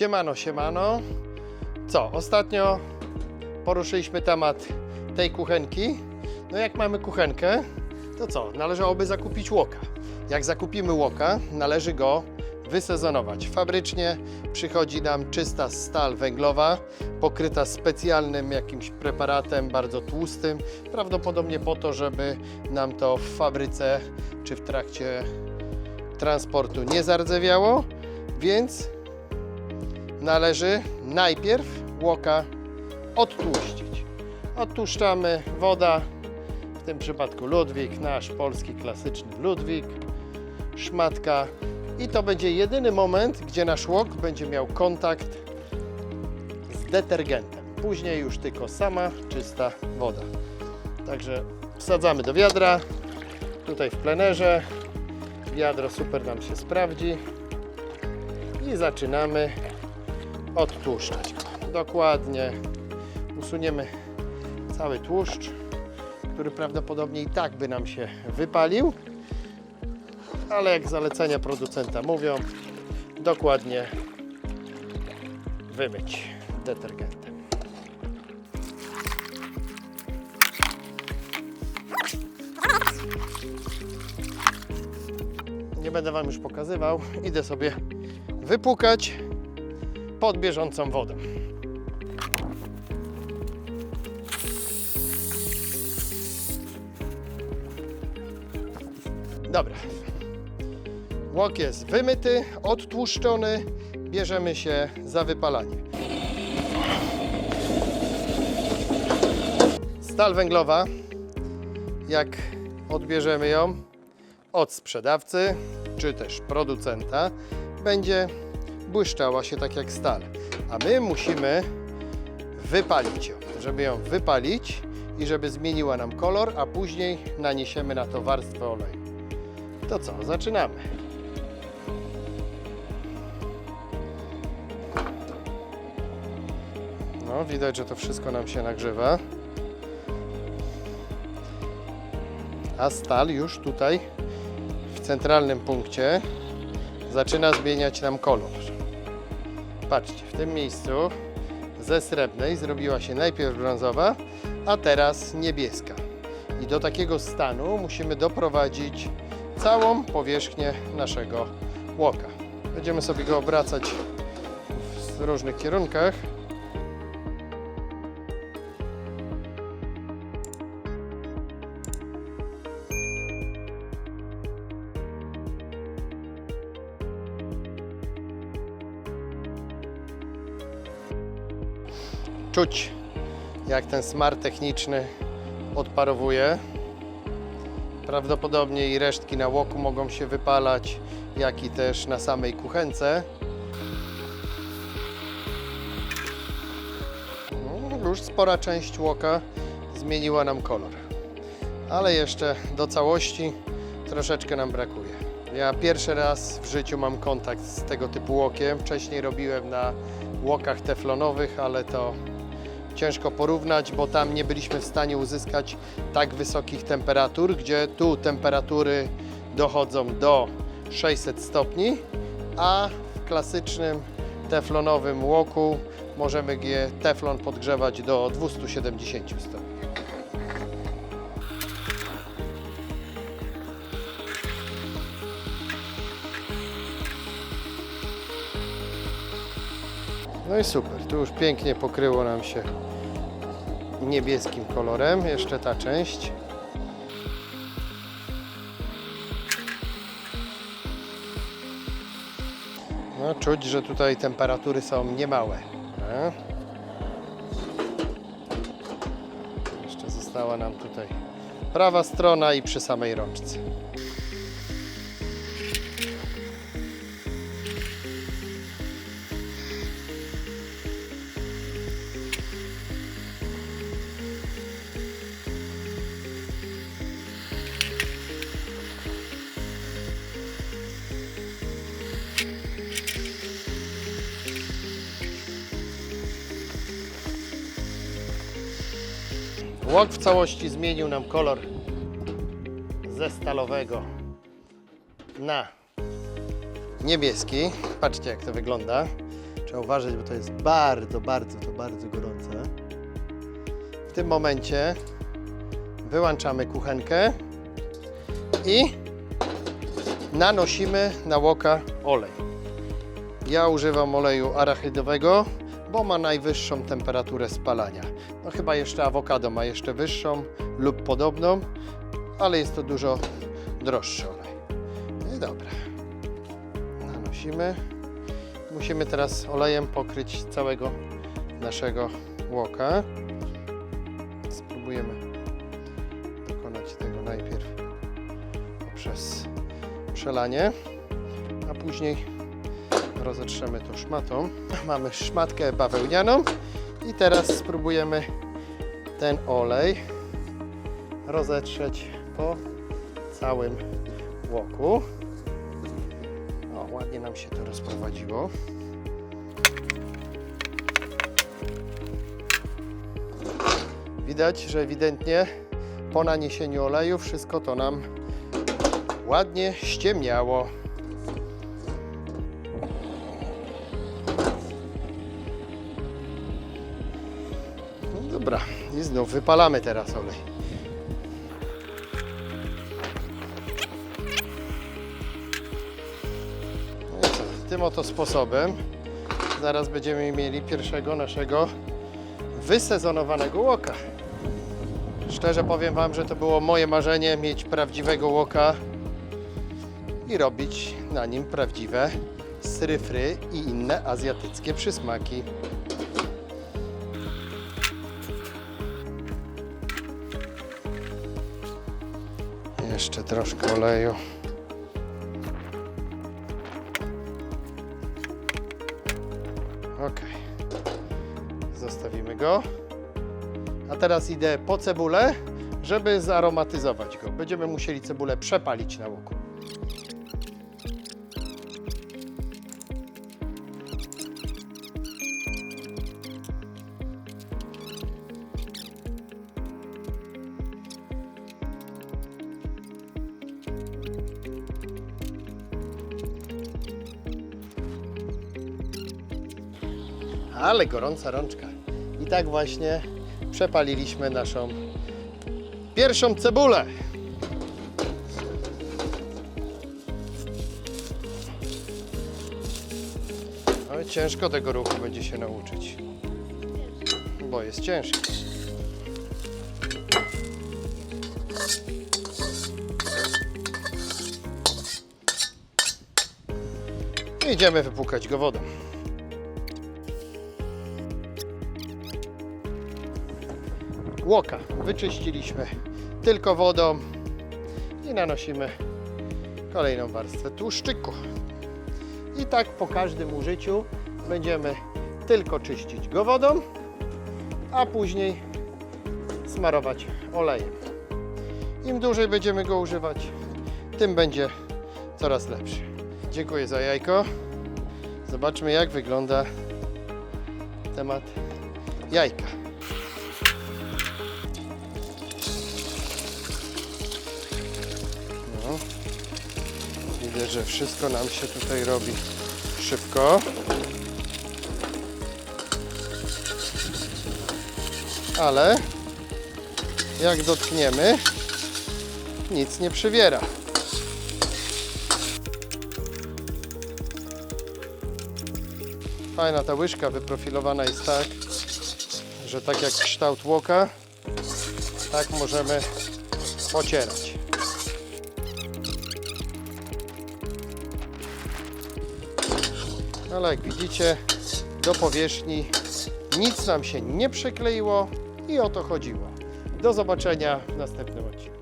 Siemano, siemano. Co, ostatnio poruszyliśmy temat tej kuchenki. No jak mamy kuchenkę, to co? Należałoby zakupić łoka. Jak zakupimy łoka, należy go wysezonować. Fabrycznie przychodzi nam czysta stal węglowa, pokryta specjalnym jakimś preparatem bardzo tłustym, prawdopodobnie po to, żeby nam to w fabryce czy w trakcie transportu nie zardzewiało, więc należy najpierw łoka odtłuścić. Odtłuszczamy woda, w tym przypadku Ludwik, nasz polski klasyczny Ludwik, szmatka i to będzie jedyny moment, gdzie nasz łok będzie miał kontakt z detergentem. Później już tylko sama czysta woda. Także wsadzamy do wiadra, tutaj w plenerze. Wiadro super nam się sprawdzi i zaczynamy odtłuszczać go. Dokładnie usuniemy cały tłuszcz, który prawdopodobnie i tak by nam się wypalił, ale jak zalecenia producenta mówią, dokładnie wymyć detergentem. Nie będę Wam już pokazywał, idę sobie wypłukać pod bieżącą wodą. Dobra. Łok jest wymyty, odtłuszczony. Bierzemy się za wypalanie. Stal węglowa, jak odbierzemy ją od sprzedawcy czy też producenta, będzie błyszczała się tak jak stal. A my musimy wypalić ją. Żeby ją wypalić i żeby zmieniła nam kolor, a później naniesiemy na to warstwę oleju. To co, zaczynamy. No, widać, że to wszystko nam się nagrzewa. A stal już tutaj w centralnym punkcie zaczyna zmieniać nam kolor. Patrzcie, w tym miejscu ze srebrnej zrobiła się najpierw brązowa, a teraz niebieska. I do takiego stanu musimy doprowadzić całą powierzchnię naszego łoka. Będziemy sobie go obracać w różnych kierunkach. Czuć, jak ten smar techniczny odparowuje. Prawdopodobnie i resztki na łoku mogą się wypalać, jak i też na samej kuchence. No, już spora część łoka zmieniła nam kolor. Ale jeszcze do całości troszeczkę nam brakuje. Ja pierwszy raz w życiu mam kontakt z tego typu łokiem. Wcześniej robiłem na łokach teflonowych, ale to ciężko porównać, bo tam nie byliśmy w stanie uzyskać tak wysokich temperatur, gdzie tu temperatury dochodzą do 600 stopni, a w klasycznym teflonowym łoku możemy je teflon podgrzewać do 270 stopni. No i super, tu już pięknie pokryło nam się niebieskim kolorem, jeszcze ta część. No, czuć, że tutaj temperatury są niemałe. nie? Jeszcze została nam tutaj prawa strona i przy samej rączce. Łok w całości zmienił nam kolor ze stalowego na niebieski. Patrzcie jak to wygląda. Trzeba uważać, bo to jest bardzo, bardzo, to bardzo gorące. W tym momencie wyłączamy kuchenkę i nanosimy na łoka olej. Ja używam oleju arachidowego, bo ma najwyższą temperaturę spalania. No chyba jeszcze awokado ma jeszcze wyższą lub podobną, ale jest to dużo droższy olej. I dobra. Nanosimy. Musimy teraz olejem pokryć całego naszego łoka. Spróbujemy dokonać tego najpierw poprzez przelanie, a później rozetrzemy to szmatą. Mamy szmatkę bawełnianą i teraz spróbujemy ten olej rozetrzeć po całym łoku. O, ładnie nam się to rozprowadziło. Widać, że ewidentnie po naniesieniu oleju wszystko to nam ładnie ściemniało. Dobra, i znów wypalamy teraz olej. No tym oto sposobem zaraz będziemy mieli pierwszego naszego wysezonowanego łoka. Szczerze powiem Wam, że to było moje marzenie mieć prawdziwego łoka i robić na nim prawdziwe sryfry i inne azjatyckie przysmaki. Jeszcze troszkę oleju. Ok. Zostawimy go. A teraz idę po cebulę, żeby zaromatyzować go. Będziemy musieli cebulę przepalić na łoku. Ale gorąca rączka. I tak właśnie przepaliliśmy naszą pierwszą cebulę. Ale ciężko tego ruchu będzie się nauczyć, bo jest ciężki. Idziemy wypłukać go wodą. Łoka wyczyściliśmy tylko wodą i nanosimy kolejną warstwę tłuszczyku. I tak po każdym użyciu będziemy tylko czyścić go wodą, a później smarować olejem. Im dłużej będziemy go używać, tym będzie coraz lepszy. Dziękuję za jajko. Zobaczmy jak wygląda temat jajka. Że wszystko nam się tutaj robi szybko. Ale jak dotkniemy, nic nie przywiera. Fajna ta łyżka wyprofilowana jest tak, że tak jak kształt łoka, tak możemy pocierać. Ale jak widzicie, do powierzchni nic nam się nie przykleiło i o to chodziło. Do zobaczenia w następnym odcinku.